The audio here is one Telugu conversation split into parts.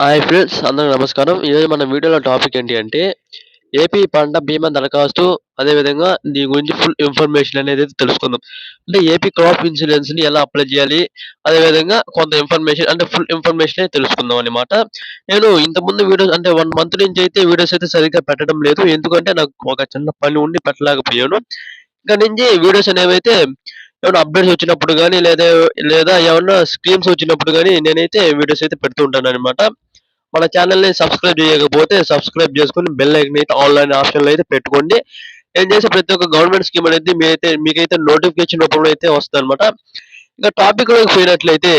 హాయ్ ఫ్రెండ్స్ అందరికి నమస్కారం. ఈరోజు మన వీడియోలో టాపిక్ ఏంటి అంటే ఏపీ పంట బీమా దరఖాస్తు అదేవిధంగా దీని గురించి ఫుల్ ఇన్ఫర్మేషన్ అనేది తెలుసుకుందాం. అంటే ఏపీ క్రాప్ ఇన్సూరెన్స్ని ఎలా అప్లై చేయాలి అదేవిధంగా కొంత ఇన్ఫర్మేషన్ అంటే ఫుల్ ఇన్ఫర్మేషన్ అయితే తెలుసుకుందాం అనమాట నేను ఇంతకుముందు వీడియోస్ అంటే వన్ మంత్ నుంచి అయితే వీడియోస్ అయితే సరిగ్గా పెట్టడం లేదు. ఎందుకంటే నాకు ఒక చిన్న పని ఉండి పెట్టలేకపోయాను. ఇంకా నుంచి వీడియోస్ అనేవి అయితే ఏమైనా అప్డేట్స్ వచ్చినప్పుడు కానీ లేదా లేదా ఏమన్నా స్కీమ్స్ వచ్చినప్పుడు కానీ నేనైతే వీడియోస్ అయితే పెడుతూ ఉంటాను అనమాట మన ఛానల్ని సబ్స్క్రైబ్ చేయకపోతే సబ్స్క్రైబ్ చేసుకుని బెల్ ఐకన్ అయితే ఆన్లైన్ ఆప్షన్లో అయితే పెట్టుకోండి. నేను చేసే ప్రతి ఒక్క గవర్నమెంట్ స్కీమ్ అనేది మీరైతే మీకైతే నోటిఫికేషన్ రూపంలో అయితే వస్తుంది అనమాట ఇంకా టాపిక్ పోయినట్లయితే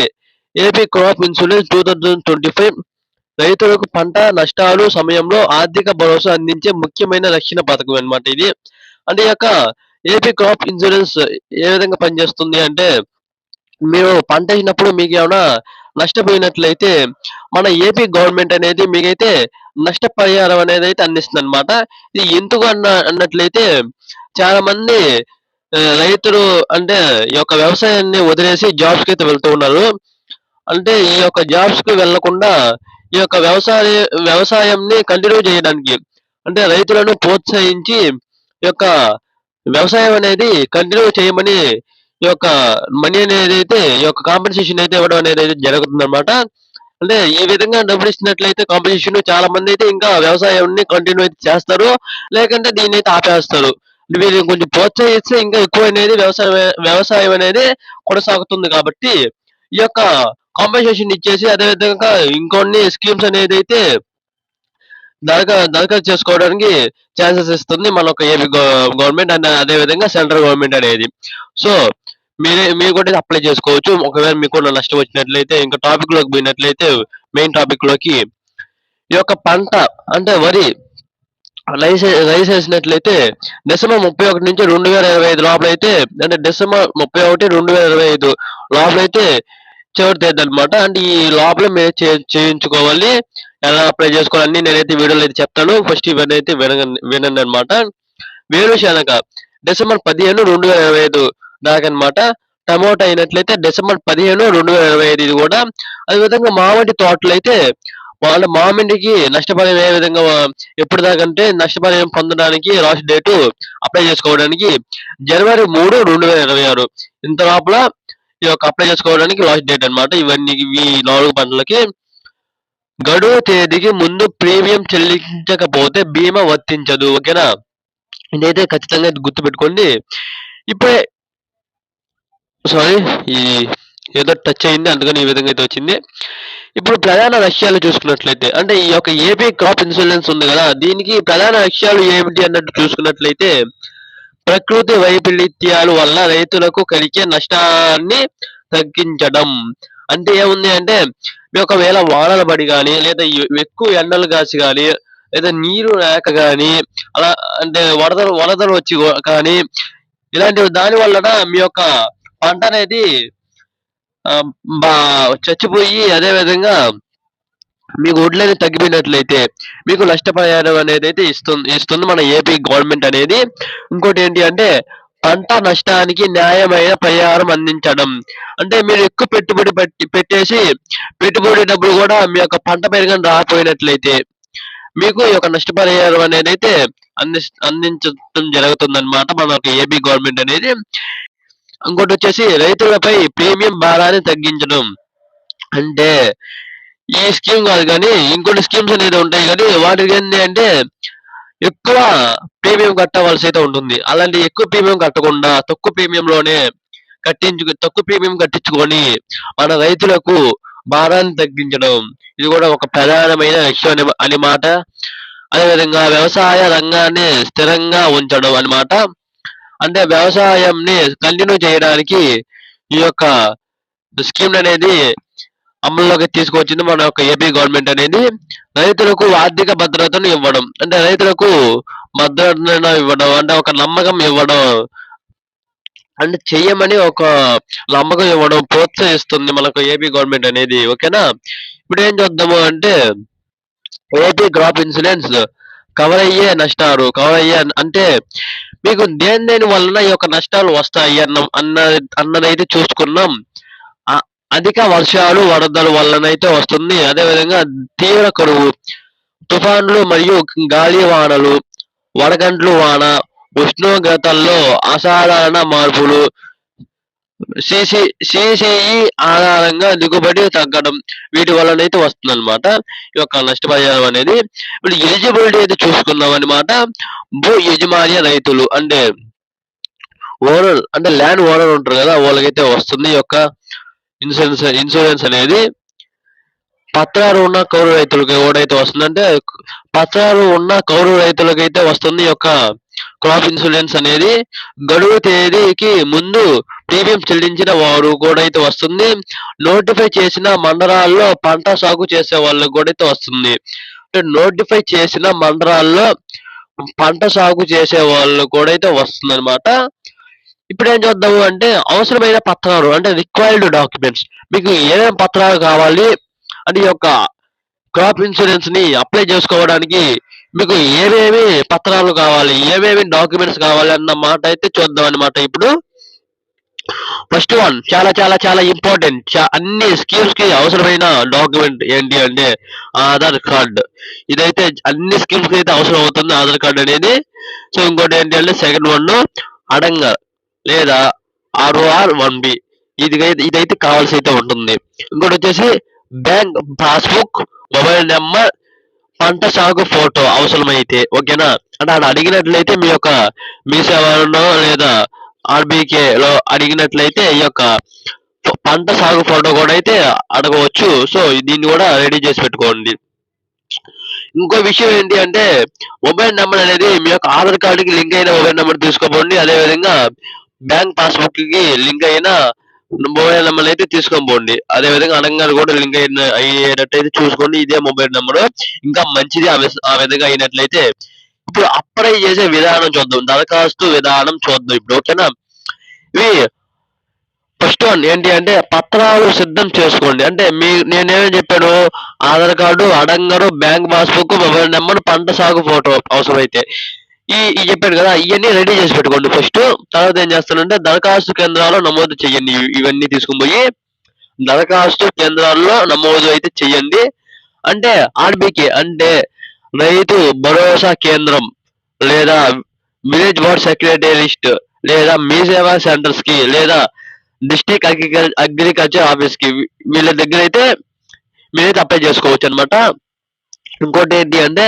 AP crop insurance two thousand twenty five రైతులకు పంట నష్టాలు సమయంలో ఆర్థిక భరోసా అందించే ముఖ్యమైన రక్షణ పథకం అనమాట ఇది. అంటే ఈ యొక్క ఏపీ క్రాప్ ఇన్సూరెన్స్ ఏ విధంగా పనిచేస్తుంది అంటే మీరు పంట వేసినప్పుడు మీకు ఏమైనా నష్టపోయినట్లయితే మన ఏపీ గవర్నమెంట్ అనేది మీకైతే నష్టపరిహారం అనేది అయితే అందిస్తుంది అనమాట ఇది ఎందుకు అన్న అన్నట్లయితే చాలా మంది రైతులు అంటే ఈ యొక్క వ్యవసాయాన్ని వదిలేసి జాబ్స్కి అయితే వెళ్తూ ఉన్నారు. అంటే ఈ యొక్క జాబ్స్కి వెళ్ళకుండా ఈ యొక్క వ్యవసాయ వ్యవసాయంని కంటిన్యూ చేయడానికి అంటే రైతులను ప్రోత్సహించి ఈ యొక్క వ్యవసాయం అనేది కంటిన్యూ చేయమని ఈ యొక్క మనీ అనేది అయితే ఈ యొక్క కాంపెన్సేషన్ అయితే ఇవ్వడం అనేది అయితే జరుగుతుంది అనమాట అంటే ఈ విధంగా డబ్బులు ఇచ్చినట్లయితే కాంపెన్సేషన్ చాలా మంది అయితే ఇంకా వ్యవసాయాన్ని కంటిన్యూ అయితే చేస్తారు. లేకంటే దీన్ని అయితే ఆపేస్తారు. వీరిని కొంచెం ప్రోత్సహిస్తే ఇంకా ఎక్కువ అనేది వ్యవసాయం వ్యవసాయం అనేది కొనసాగుతుంది కాబట్టి ఈ యొక్క కాంపెన్సేషన్ ఇచ్చేసి అదే విధంగా ఇంకొన్ని స్కీమ్స్ అనేది అయితే దరఖా దరఖాస్తు చేసుకోవడానికి ఛాన్సెస్ ఇస్తుంది మన ఒక ఏపీ గవర్నమెంట్ అండ్ అదే విధంగా సెంట్రల్ గవర్నమెంట్ అనేది. సో మీరే మీరు కూడా అప్లై చేసుకోవచ్చు. ఒకవేళ మీకు కూడా నష్టం వచ్చినట్లయితే ఇంకా టాపిక్లోకి పోయినట్లయితే మెయిన్ టాపిక్లోకి ఈ యొక్క పంట అంటే వరి రైస్ రైస్ వేసినట్లయితే డిసెంబర్ ముప్పై ఒకటి నుంచి రెండు వేల ఇరవై ఐదు లోపల అయితే అంటే డిసెంబర్ ముప్పై ఒకటి రెండు వేల ఇరవై ఐదు లోపల అయితే చివరి తేదీ అనమాట అంటే ఈ లోపల మీరు చే- చేయించుకోవాలి. ఎలా అప్లై చేసుకోవాలని నేనైతే వీడియోలో అయితే చెప్తాను. ఫస్ట్ ఇవన్నీ అయితే వినగ- వినండి అనమాట వేరుశనగ డిసెంబర్ పదిహేను రెండు వేల ఇరవై ఐదు దాకా అనమాట టమోటా అయినట్లయితే డిసెంబర్ పదిహేను రెండు వేల ఇరవై ఐదు ఇది కూడా. అదేవిధంగా మామిడి తోటలు అయితే వాళ్ళ మామిడికి నష్టపరిహారం ఏ విధంగా ఎప్పుడు దాకంటే నష్టపరిహారం పొందడానికి లాస్ట్ డేటు అప్లై చేసుకోవడానికి జనవరి మూడు రెండు వేల ఇరవై ఆరు. ఇంత లోపల ఈ యొక్క అప్లై చేసుకోవడానికి లాస్ట్ డేట్ అన్నమాట. ఇవన్నీ ఈ నాలుగు పంటలకి. గడువు తేదీకి ముందు ప్రీమియం చెల్లించకపోతే బీమా వర్తించదు. ఓకేనా? ఇదైతే ఖచ్చితంగా గుర్తుపెట్టుకోండి. ఇప్పుడే సారీ ఈ ఏదో టచ్ అయింది అందుకని ఈ విధంగా అయితే వచ్చింది. ఇప్పుడు ప్రధాన లక్ష్యాలు చూసుకున్నట్లయితే అంటే ఈ యొక్క ఏపీ క్రాప్ ఇన్సూరెన్స్ ఉంది కదా దీనికి ప్రధాన లక్ష్యాలు ఏమిటి అన్నట్టు చూసుకున్నట్లయితే ప్రకృతి వైపరీత్యాల వల్ల రైతులకు కలిగే నష్టాన్ని తగ్గించడం. అంటే ఏముంది అంటే మీ ఒకవేళ వానల పడి కానీ లేదా ఎక్కువ ఎండలు కాసి కానీ లేదా నీరు లేక కానీ అలా అంటే వరదలు వరదలు వచ్చి కానీ ఇలాంటి దాని వలన మీ యొక్క పంట అనేది చచ్చిపోయి అదే విధంగా మీకు వడ్లని తగ్గిపోయినట్లయితే మీకు నష్టపరిహారం అనేది అయితే ఇస్తుంది ఇస్తుంది మన ఏపీ గవర్నమెంట్ అనేది. ఇంకోటి ఏంటి అంటే పంట నష్టానికి న్యాయమైన పరిహారం అందించడం. అంటే మీరు ఎక్కువ పెట్టుబడి పెట్టి పెట్టేసి పెట్టుబడి డబ్బులు కూడా మీ యొక్క పంట పెరగని రాకపోయినట్లయితే మీకు ఈ యొక్క నష్టపరిహారం అనేది అయితే అంది అందించడం జరుగుతుంది అనమాట మన యొక్క ఏపీ గవర్నమెంట్ అనేది. ఇంకోటి వచ్చేసి రైతులపై ప్రీమియం భారాన్ని తగ్గించడం. అంటే ఈ స్కీమ్ కాదు కానీ ఇంకొన్ని స్కీమ్స్ అనేది ఉంటాయి కానీ వాటికి ఏంటి అంటే ఎక్కువ ప్రీమియం కట్టవలసి అయితే ఉంటుంది. అలాంటి ఎక్కువ ప్రీమియం కట్టకుండా తక్కువ ప్రీమియం లోనే కట్టించు తక్కువ ప్రీమియం కట్టించుకొని మన రైతులకు భారాన్ని తగ్గించడం. ఇది కూడా ఒక ప్రధానమైన లక్ష్యం అని అని మాట. అదేవిధంగా వ్యవసాయ రంగాన్ని స్థిరంగా ఉంచడం అన్నమాట. అంటే వ్యవసాయంని కంటిన్యూ చేయడానికి ఈ యొక్క స్కీమ్ అనేది అమల్లోకి తీసుకొచ్చింది మన యొక్క ఏపీ గవర్నమెంట్ అనేది. రైతులకు ఆర్థిక భద్రతను ఇవ్వడం అంటే రైతులకు భద్రతను ఇవ్వడం అంటే ఒక నమ్మకం ఇవ్వడం అంటే చెయ్యమని ఒక నమ్మకం ఇవ్వడం ప్రోత్సహిస్తుంది మనకు ఏపీ గవర్నమెంట్ అనేది ఓకేనా? ఇప్పుడు ఏం చూద్దాము అంటే ఏపీ క్రాప్ ఇన్సూరెన్స్ కవర్ అయ్యే నష్టాలు కవర్ అయ్యే అంటే మీకు దేని దేని వలన ఈ యొక్క నష్టాలు వస్తాయి అన్న అన్న అన్నదైతే చూసుకున్నాం. అధిక వర్షాలు వరదల వల్లనైతే వస్తుంది. అదేవిధంగా తీవ్ర కరువు తుఫాన్లు మరియు గాలి వానలు వడగండ్లు వాన ఉష్ణోగ్రతల్లో అసాధారణ మార్పులు సిసి సిసిఈ ఆధారంగా దిగుబడి తగ్గడం వీటి వల్లనైతే వస్తుంది అనమాట ఈ యొక్క నష్టపరిహారం అనేది ఇప్పుడు ఎలిజిబిలిటీ అయితే చూసుకుందాం అనమాట భూ యజమాన్య రైతులు అంటే ఓనర్ అంటే ల్యాండ్ ఓనర్ ఉంటారు కదా వాళ్ళకైతే వస్తుంది ఈ యొక్క ఇన్సూరెన్స్ ఇన్సూరెన్స్ అనేది. పత్రాలు ఉన్న కౌలు రైతులకు ఎవడైతే వస్తుందంటే పత్రాలు ఉన్న కౌలు రైతులకైతే వస్తుంది ఈ యొక్క క్రాప్ ఇన్సూరెన్స్ అనేది. గడువు తేదీకి ముందు ప్రీమియం చెల్లించిన వారు కూడా అయితే వస్తుంది. నోటిఫై చేసిన మండలాల్లో పంట సాగు చేసే వాళ్ళకి కూడా అయితే వస్తుంది. అంటే నోటిఫై చేసిన మండలాల్లో పంట సాగు చేసే వాళ్ళు కూడా అయితే వస్తుంది అనమాట ఇప్పుడు ఏం చేద్దాము అంటే అవసరమైన పత్రాలు అంటే రిక్వైర్డ్ డాక్యుమెంట్స్ మీకు ఏమేమి పత్రాలు కావాలి? అంటే ఈ యొక్క క్రాప్ ఇన్సూరెన్స్ని అప్లై చేసుకోవడానికి మీకు ఏమేమి పత్రాలు కావాలి? ఏమేమి డాక్యుమెంట్స్ కావాలి? అన్న మాట అయితే చూద్దాం అనమాట ఇప్పుడు. ఫస్ట్ వన్ చాలా చాలా చాలా ఇంపార్టెంట్ అన్ని స్కీమ్స్కి అవసరమైన డాక్యుమెంట్ ఏంటి అంటే ఆధార్ కార్డ్. ఇదైతే అన్ని స్కీమ్స్కి అయితే అవసరం అవుతుంది ఆధార్ కార్డ్ అనేది. సో ఇంకోటి ఏంటి అంటే సెకండ్ వన్ అడంగ లేదా ఆర్ఓఆర్ వన్ బి ఇది ఇదైతే కావాల్సి అయితే ఉంటుంది. ఇంకోటి వచ్చేసి బ్యాంక్ పాస్బుక్ మొబైల్ నెంబర్ పంట సాగు ఫోటో అవసరమైతే. ఓకేనా? అంటే అది అడిగినట్లయితే మీ యొక్క మీ సేవలో లేదా ఆర్బీకే లో అడిగినట్లయితే ఈ యొక్క పంట సాగు ఫోటో కూడా అయితే అడగవచ్చు. సో దీన్ని కూడా రెడీ చేసి పెట్టుకోండి. ఇంకో విషయం ఏంటి అంటే మొబైల్ నెంబర్ అనేది మీ యొక్క ఆధార్ కార్డుకి లింక్ అయిన మొబైల్ నెంబర్ తీసుకోపోండి. అదేవిధంగా బ్యాంక్ పాస్బుక్కి లింక్ అయిన మొబైల్ నెంబర్ అయితే తీసుకొని పోండి అదే విధంగా కూడా లింక్ అయిన అయ్యేటట్టయితే చూసుకోండి. ఇదే మొబైల్ నెంబర్. ఇంకా మంచిది ఆ ఆ విధంగా అయినట్లయితే ఇప్పుడు అప్లై చేసే విధానం చూద్దాం. దరఖాస్తు విధానం చూద్దాం ఇప్పుడు ఓకేనా? ఇవి ఫస్ట్ వన్ ఏంటి అంటే పత్రాలు సిద్ధం చేసుకోండి. అంటే మీ నేనేమని చెప్పాను? ఆధార్ కార్డు అడంగరు బ్యాంక్ పాస్బుక్ మొబైల్ నెంబర్ పంట సాగు ఫోటో అవసరమైతే. ఈ ఈ చెప్పాడు కదా ఇవన్నీ రెడీ చేసి పెట్టుకోండి ఫస్ట్ తర్వాత ఏం చేస్తానంటే దరఖాస్తు కేంద్రాల్లో నమోదు చేయండి. ఇవన్నీ తీసుకుని పోయి దరఖాస్తు కేంద్రాల్లో నమోదు అయితే చేయండి. అంటే ఆర్బీకే అంటే రైతు భరోసా కేంద్రం లేదా విలేజ్ బోర్డ్ సెక్రటేరియస్ట్ లేదా మీ సేవా సెంటర్స్కి లేదా డిస్ట్రిక్ట్ అగ్రికల్ అగ్రికల్చర్ ఆఫీస్కి వీళ్ళ దగ్గర అయితే మీరైతే అప్లై చేసుకోవచ్చు అనమాట ఇంకోటి ఏంటి అంటే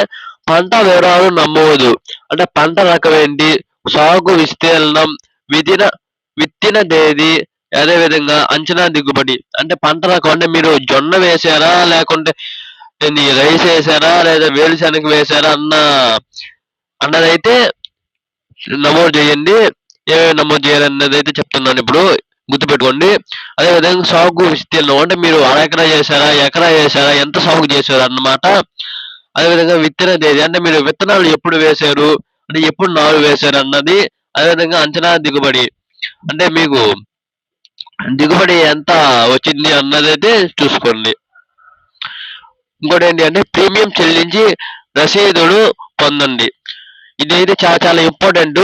పంట వివరాలు నమ్మవద్దు అంటే పంట రకం ఏంటి? సాగు విస్తీర్ణం విధిన విత్తిన తేదీ అదే విధంగా అంచనా దిగుబడి. అంటే పంట రకం అంటే మీరు జొన్న వేసారా? లేకుంటే ఏంది రైస్ వేసారా లేదా వేరుశనగ వేసానా అన్న అన్నదైతే నమోదు చేయండి. ఏమేమి నమోదు చేయాలన్నది అయితే చెప్తున్నాను ఇప్పుడు. గుర్తుపెట్టుకోండి. అదే విధంగా సాగు విస్తీర్ణం అంటే మీరు అర ఎకరా చేశారా ఎకరా చేశారా ఎంత సాగు చేశారు అన్నమాట. అదే విధంగా విత్తన తేదీ అంటే మీరు విత్తనాలు ఎప్పుడు వేశారు అంటే ఎప్పుడు నారు వేశారు అన్నది అదే విధంగా అంచనా దిగుబడి. అంటే మీకు దిగుబడి ఎంత వచ్చింది అన్నది అయితే చూసుకోండి. ఇంకోటి ఏంటి అంటే ప్రీమియం చెల్లించి రసీదుడు పొందండి. ఇది అయితే చాలా చాలా ఇంపార్టెంట్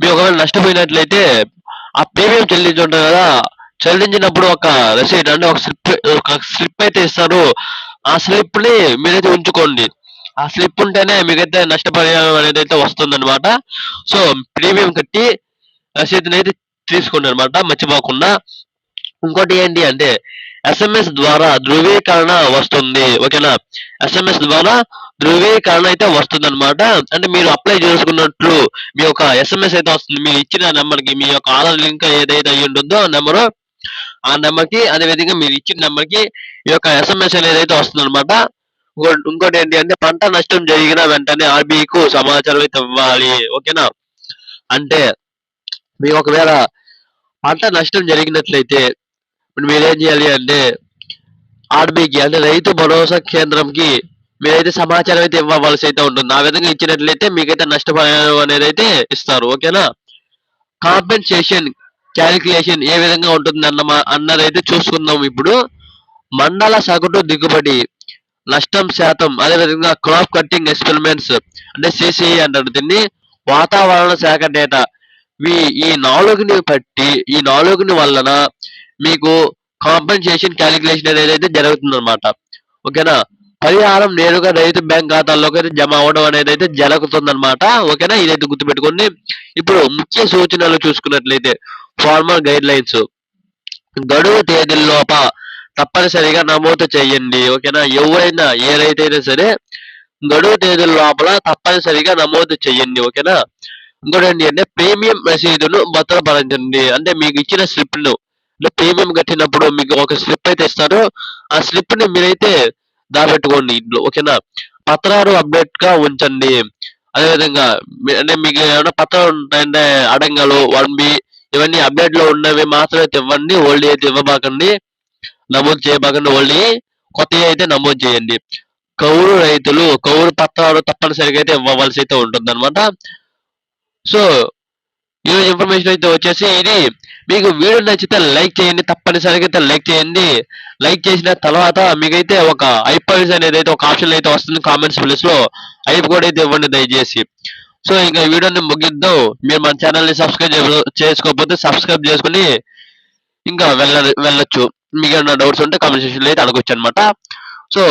మీరు ఒకవేళ నష్టపోయినట్లయితే ఆ ప్రీమియం చెల్లించుంటారు కదా చెల్లించినప్పుడు ఒక రసీడ్ అంటే ఒక స్లిప్ ఒక స్లిప్ అయితే ఇస్తారు. ఆ స్లిప్ని మీరైతే ఉంచుకోండి. ఆ స్లిప్ ఉంటేనే మీకైతే నష్టపరిహారం అనేది అయితే వస్తుంది అనమాట సో ప్రీమియం కట్టి రసీదుని అయితే తీసుకోండి అనమాట మర్చిపోకుండా. ఇంకోటి ఏంటి అంటే ఎస్ఎంఎస్ ద్వారా ధృవీకరణ వస్తుంది. ఓకేనా? ఎస్ఎంఎస్ ద్వారా ధృవీకరణ అయితే వస్తుంది అనమాట అంటే మీరు అప్లై చేసుకున్నట్లు మీ యొక్క ఎస్ఎంఎస్ అయితే వస్తుంది. మీరు ఇచ్చిన నెంబర్కి మీ యొక్క ఆధార్ లింక్ ఏదైతే అయ్యి ఉంటుందో ఆ నెంబర్ ఆ నెంబర్కి అదే విధంగా మీరు ఇచ్చిన నెంబర్కి ఈ యొక్క ఎస్ఎంఎస్ అనేది అయితే వస్తుంది అనమాట ఇంకోటి ఏంటి అంటే పంట నష్టం జరిగిన వెంటనే RBI కు సమాచారం అయితే ఇవ్వాలి. ఓకేనా? అంటే మీకు ఒకవేళ పంట నష్టం జరిగినట్లయితే ఇప్పుడు మీరేం చేయాలి అంటే ఆర్బీకి అంటే రైతు భరోసా కేంద్రంకి మీరైతే సమాచారం అయితే ఇవ్వవలసి అయితే ఉంటుంది. ఆ విధంగా ఇచ్చినట్లయితే మీకైతే నష్టపరిహారం అనేది అయితే ఇస్తారు. ఓకేనా? కాంపెన్సేషన్ క్యాలిక్యులేషన్ ఏ విధంగా ఉంటుంది అన్న అన్నదైతే చూసుకుందాం ఇప్పుడు. మండల సగటు దిగుబడి నష్టం శాతం అదే విధంగా క్రాప్ కట్టింగ్ ఎక్స్పెరిమెంట్స్ అంటే సిసిఈ అంటారు దీన్ని. వాతావరణ శాఖ డేటా. మీ ఈ నాలుగుని బట్టి ఈ నాలుగుని వలన మీకు కాంపెన్సేషన్ క్యాలిక్యులేషన్ అనేది అయితే జరుగుతుందన్నమాట. ఓకేనా? పరిహారం నేరుగా రైతు బ్యాంక్ ఖాతాల్లోకి అయితే జమ అవ్వడం అనేది అయితే జరుగుతుందన్నమాట. ఓకేనా? ఇదైతే గుర్తుపెట్టుకోండి. ఇప్పుడు ముఖ్య సూచనలు చూసుకున్నట్లయితే ఫార్మల్ గైడ్ లైన్స్ గడువు తేదీల్లోప తప్పనిసరిగా నమోదు చేయండి. ఓకేనా? ఎవరైనా ఏ రైతు అయినా సరే గడువు తేదీల లోపల తప్పనిసరిగా నమోదు చేయండి. ఓకేనా? ఇంకోటి ఏంటి అంటే ప్రీమియం రసీదును భద్రపరచండి. అంటే మీకు ఇచ్చిన స్లిప్ను ప్రీమియం కట్టినప్పుడు మీకు ఒక స్లిప్ అయితే ఇస్తారు ఆ స్లిప్ని మీరైతే దాపెట్టుకోండి ఇంట్లో ఓకేనా? పత్రాలు అప్డేట్గా ఉంచండి. అదేవిధంగా అంటే మీకు ఏమైనా పత్రాలు ఉంటాయంటే అడంగలు వన్ బి ఇవన్నీ అప్డేట్లో ఉన్నవి మాత్రమే అయితే ఇవ్వండి ఓల్డ్ అయితే ఇవ్వబాకండి. నమోదు చేయబాకండి ఓల్డ్ కొత్తవి అయితే నమోదు చేయండి. కౌరు రైతులు కౌరు పత్రాలు తప్పనిసరిగా అయితే ఇవ్వవలసి అయితే ఉంటుంది సో ఈ ఇన్ఫర్మేషన్ అయితే వచ్చేసి ఇది. మీకు వీడియో నచ్చితే లైక్ చేయండి తప్పనిసరిగా అయితే లైక్ చేయండి. లైక్ చేసిన తర్వాత మీకైతే ఒక ఐప్ పాయింట్స్ అనేది అయితే ఒక ఆప్షన్ అయితే వస్తుంది కామెంట్స్ ప్లేస్లో. ఐప్ కూడా అయితే ఇవ్వండి దయచేసి. సో ఇంకా వీడియోని ముగిద్దాం. మీరు మన ఛానల్ని సబ్స్క్రైబ్ చేసుకోకపోతే సబ్స్క్రైబ్ చేసుకుని ఇంకా వెళ్ళ వెళ్ళొచ్చు. మీకు ఏమైనా డౌట్స్ ఉంటే కామెంట్లో అయితే అడగొచ్చు అనమాట సో